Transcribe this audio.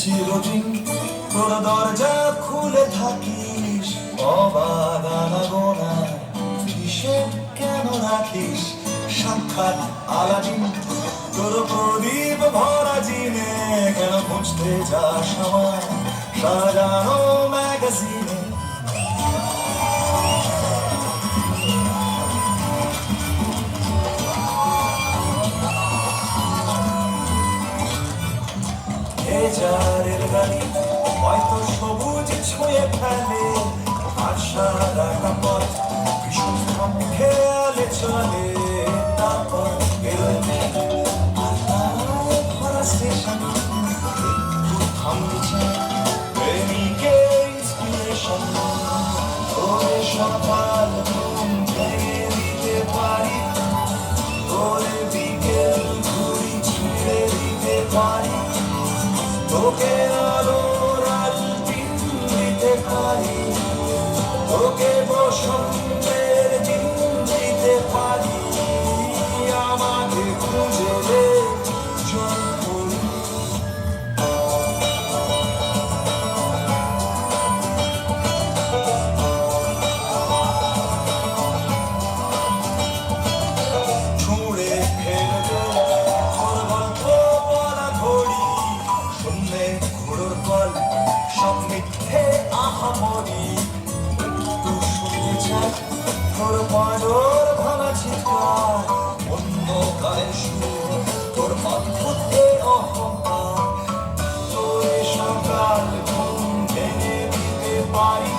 চিরদিন কোন দরজা খুলে থাকিস অবাগানা গোনা হিসেব কেন রাখিস? সাক্ষাৎ আলাদিন। তোর প্রদীপ ভরা জিনে কেন খুঁজতে যাস আমার সাজানো ম্যাগাজিনে গাড়ি হয়তো সবুজ ছুঁয়ে ফেলে। আর সারাটা পথ ভীষণ খেয়ালে চলে। তারপর বিকেল তোকে আলোর দিতে পারি। তোকে বসন্তের দিন দিতে পারি। আমাকে খুঁজে ছুঁড়ে মহামরি শুনে যাক তোর পাড়র ভাঙা চিৎকার, অন্য গায়ে সুর তোর অদ্ভুতে অহংকার। তোর সকাল ঘুম ভেঙে দিতে পারি